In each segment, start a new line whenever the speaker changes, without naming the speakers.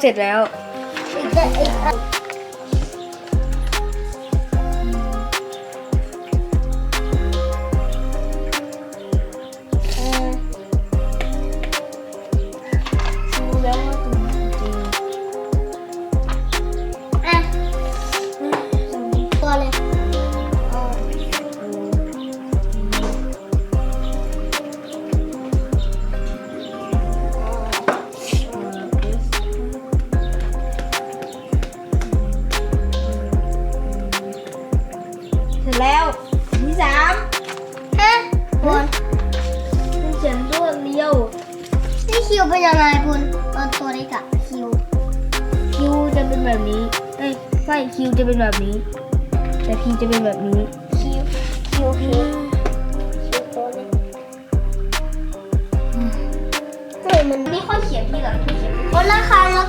เสร็จแล้ว
วเป็นยังไงคุณตอนตัวเล็กอะคิว
คิวจะเป็นแบบนี้ เอ้ยไม่คิวจะเป็นแบบนี้ แต่พีจะเป็นแบบนี้
คิว คิวคิวคิวตัวเล็กเฮ้ยมัน
นี่ค่อยเขียนทีหลังค่อยเขียน
คนละคำแล้ว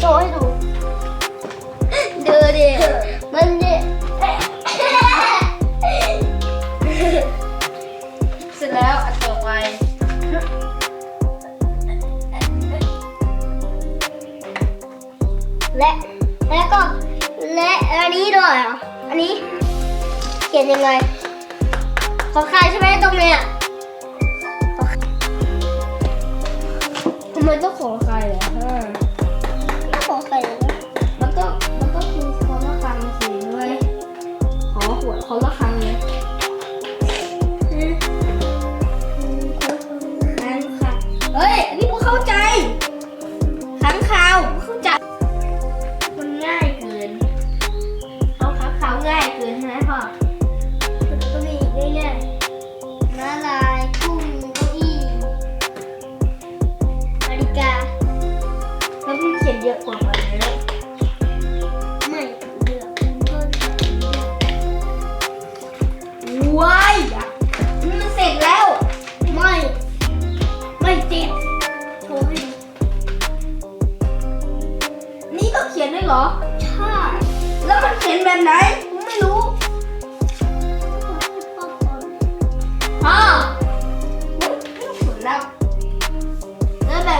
โชว์ให้ดู
ดูดิ
มันดิ
เสร็จแล้วอันต่อไป
และและก็และอันนี้ด้วยเหรออันนี้ เขียนยังไงขอใครใช่ไหมตรงเนี้ย
ทำไมต้องขอใครอะ ฮะ
ข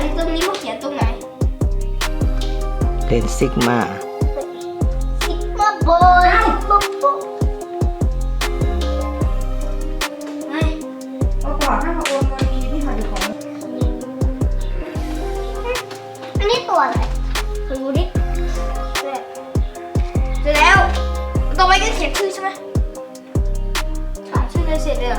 นี้ตรงนี้เขา
เขียนตรงไหน
เป็นซิกมา
ซิกมาบอยซิกมาบอย
ไม่เอาก่อนถ้าเขาโอนเงินทีที่หาดูของ
อันนี้ตัวอะไร
เคยดูดิเสร็จแล้วต่อไปก็เขียนชื่อใช่ไหมถามชื่อเลยเสร็จเลย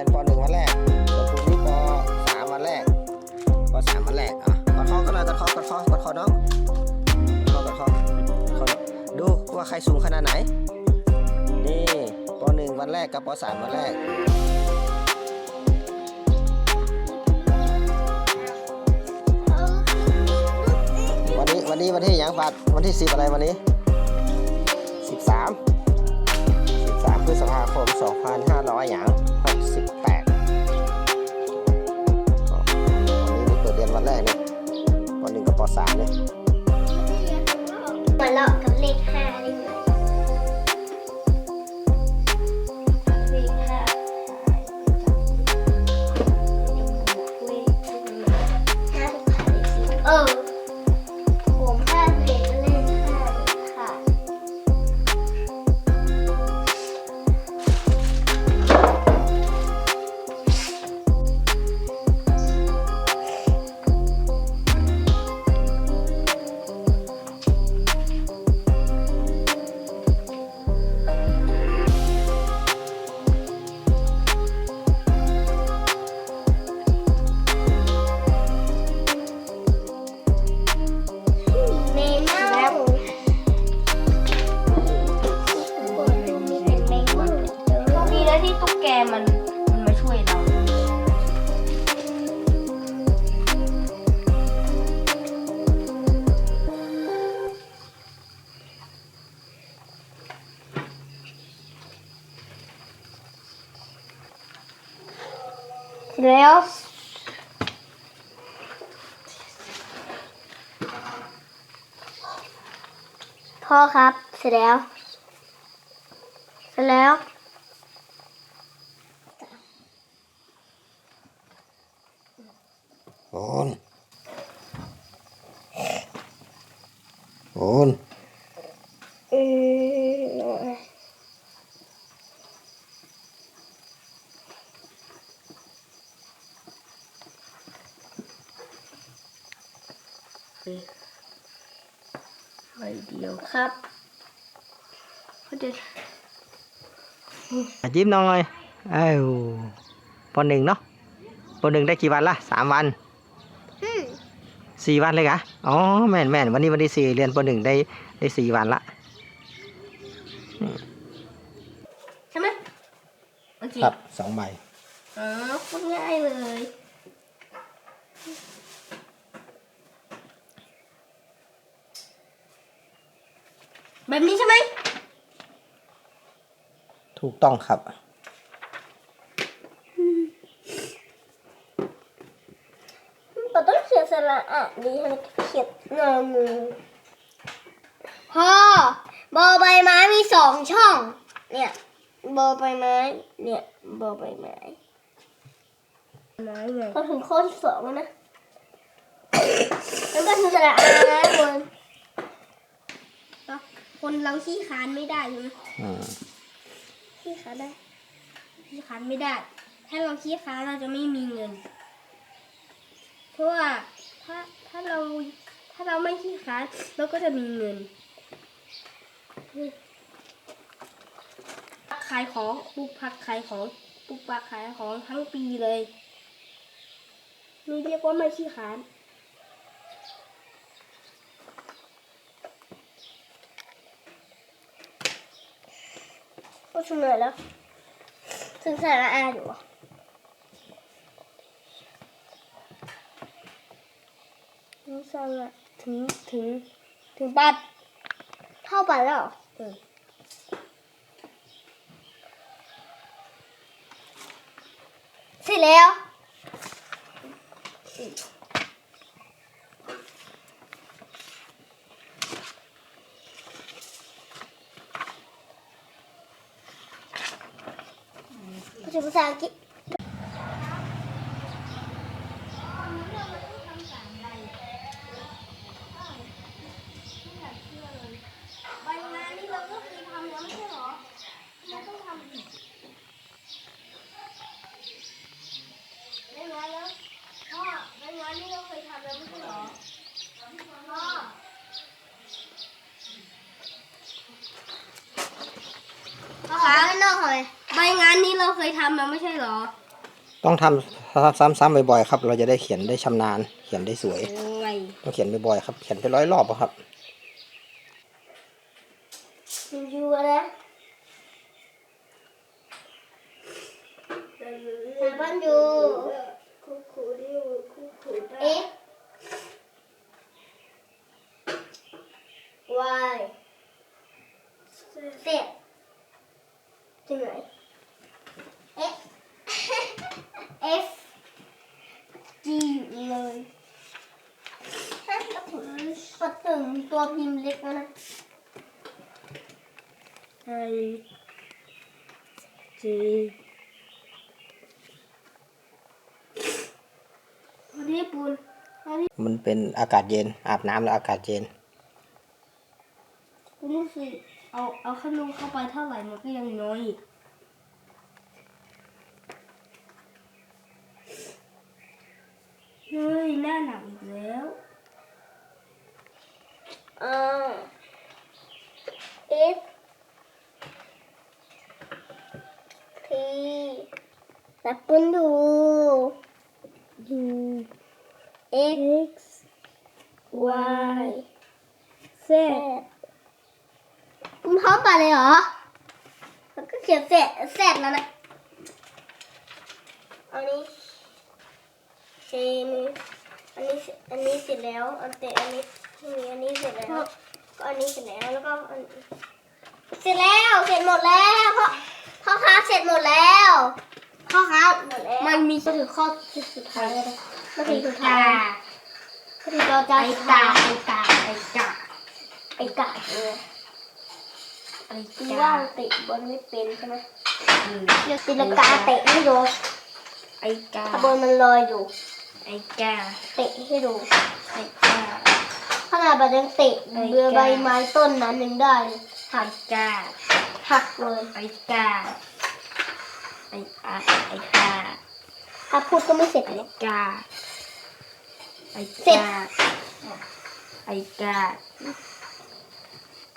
ยนป .1 วันแรกส่วนคุณนี่ป .3 วันแรกป .3 วันแรกอะกดคอกันหน่อยกดคอกดคอกดคอน้องกดคอกดคอดคอดูว่าใครสูงขนาดไหน นี่ป .1 วันแรกกับป .3 วันแรกวันนี้วันนี้วันที่หยังปัดวันที่10อะไรวันนี้13 13พฤษภาคม2500หยัง68อ๋อวันนี้ ปหนึ่งกับปสามเนี่ย
มาเลาะกับเลขห้าได้ไหม
แล้วที่ตุ๊กแกมันมันมาช่วยเรา
แล้วพ่อครับ เสร็จแล้ว เสร็จแล้ว
โอนโอน
อืม
ไปเดียว
ครับเขาจะ
ยิ้มหน่อยเอ้าปหนึ่งเนาะปหนึ่งได้กี่วันละสามวัน
อืม
สี่วันเลยกะอ๋อแม่นแม่นวันนี้วันที่สี่เรียนปหนึ่งได้ได้สี่วันละ
ใช่ไหมโอเค
ครับสองใบ
อ๋อโคตรง่ายเลยแบบนี้ใช่ไหม
ถูกต้องครับ
เราต้องเขียนสระอะดีให้มันเขียนงองูพ่อบอใบไม้มีสองช่อง เนี่ยบอใบไม้ เนี่ยบอใบไม้
ไม้ไง
พอถึงข้อที่สองแล้วนะแล้วก็ถึงสระอานะคน
คนเราขี้คานไม่ได้ใช่ไหม
อืม
ที่ขาได้
ขี้คานไม่ได้ ถ้าเราขี้คานเราจะไม่มีเงิน เพราะว่า ถ้าถ้าเราถ้าเราไม่ขี้คานเราก็จะมีเงิน ขายของปลูกผักขายของปลูกผักขายของทั้งปีเลยนี่เรียกว่าไม่ขี้คาน
ก็ถึงไหนแล้วถึงสระอาอยู่
สระถึงถึงถึงปัด
เข้าไปแล้วเหรอ
เออ
เสร็จแล้วภาษาภาษาอังกฤษ
ใบงานนี่เราก็เคยทำแล้วไม่ใช่เหรอเราต้องทำอีกใบงานแล้วพ่อใบงานนี่เราเคยทำแล้วไม่ใช่เหรอพ่อ
ภาษาข้างนอกทำไม
ใบงานนี้เราเคยทำแล้วไม่ใช่เหรอ
ต้องทำซ้ำๆบ่อยๆครับ เราจะได้เขียนได้ชำนาญ เขียนได้สวย
โอ้ย
ต้องเขียนบ่อยๆครับ เขียนไปร้อยรอบอะครับ
มันอยู่นะสามพันอยู่ X Y Z ถึงไหน X F G อยู่เลย ถึงตัวพิมพ์เล็กแล้วนะ
ไอเจวันนี้ปูนวันนี้
มันเป็นอากาศเย็น อาบน้ำแล้วอากาศเย็น
ปูรู้สึกเอาเอาขนมเข้าไปเท่าไหร่มันก็ยังน้อยอีกเฮ้ยหน้าหนาวอีกแล้ว
อ่า S T นับปุ้นดู
U
X
Y Z
คุณพร้อมไปเลยเหรอแล้วก็เขียนเสร็จเสร็จแล้วนะอันนี้เชมีอันนี้อันนี้เสร็จแล้วอันเตะอันนี้มีอันนี้เสร็จแล้วก็อันนี้เสร็จแล้วแล้วก็อันเสร็จแล้วเสร็จหมดแล้วพ่อพ่อค้าเสร็จหมดแล้ว พ่อค้าหมดแล้ว
มันมี
ก็ถึงข้อสุดท้ายแล้วนะก็
ไอ
ถึงสุด
กา
ท้ายก็ถึงเราจะ
ไอกาไอกาไอกา
ไอ้กาเลย
ไอ
คือ
กา
ว่าเตะบอลไม่เป็นใช่ไหม
อืม
เดี๋ยวตีลังกาเตะให้ดู
ไอกา
ถ้าบอลมันลอยอยู่
ไอกา
เตะให้ดู
ไอกา
ขนาดบอลยังเตะ
ไอ้กา
เรือใบไม้ต้นนั้นยังได้เลย
ไอกา
หักเลย
ไอกา ไออาไอกา
ถ้าพูดก็ไม่เสร็จ
ไอ
เลย
กาไอ
เสร็จ
กาไอกา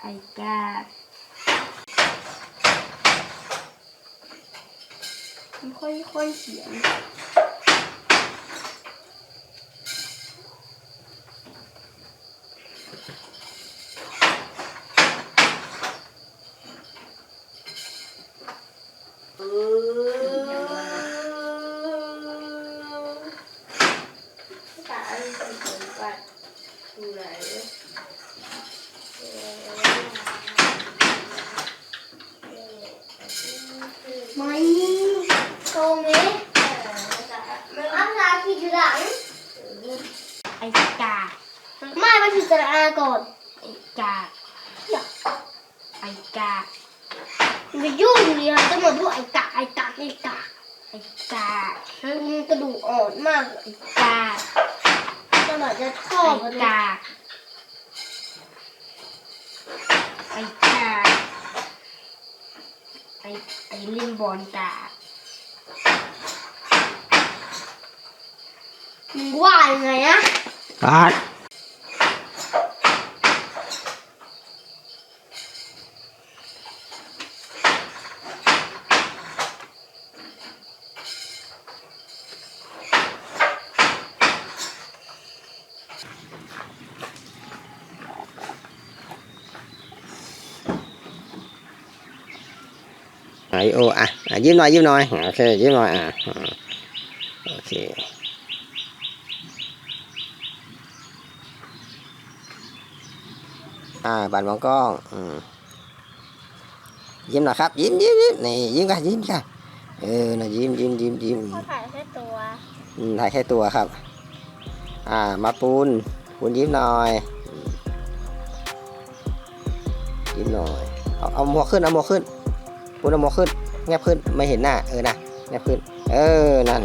ไอกาค่อยๆเขียน
ตาอันนี้เป็นเหมือนกัน
อยู่ ไหน
ม่โตไหมอัพลาขีดอยู่หลัง
ไอ้กา
ไม่มาขีดสระอาก่อน
ไอ้กาไอ้กา
มันยุ่งอยู่ดีค่ะจะมาพูดไอ้กะไอ้กะไอ้กะ
ไอ้กา
มันกระดูกอ่อนมาก
ไอ้กา
ขนาดจะชอ
ไอบ
มัน
กาไอกาไอไอลิมบอลกา
มึงว่ายังไงอะ
ปาด ไหนโออะอะยิ้มหน่อยยิ้มหน่อยอะโอเคยิ้มหน่อยอะอะโอเคอ่าบันมองกล้องอืมยิ้มหน่อยครับ ยิ้มยิ้มยิ้มนี่ยิ้มค่ะยิ้มค่ะเออนะยิ้มยิ้มยิ้มยิ้ม
เขาถ่ายแค่ตัว
อืมถ่ายแค่ตัวครับ อ่ามาปูน กุญยิ้มหน่อย ยิ้มหน่อย เอาเอาหมวกขึ้น เอาหมวกขึ้นปูนเอาหมวกขึ้น แงบขึ้น ไม่เห็นหน้า เออนะ แงบขึ้น เออ นั่น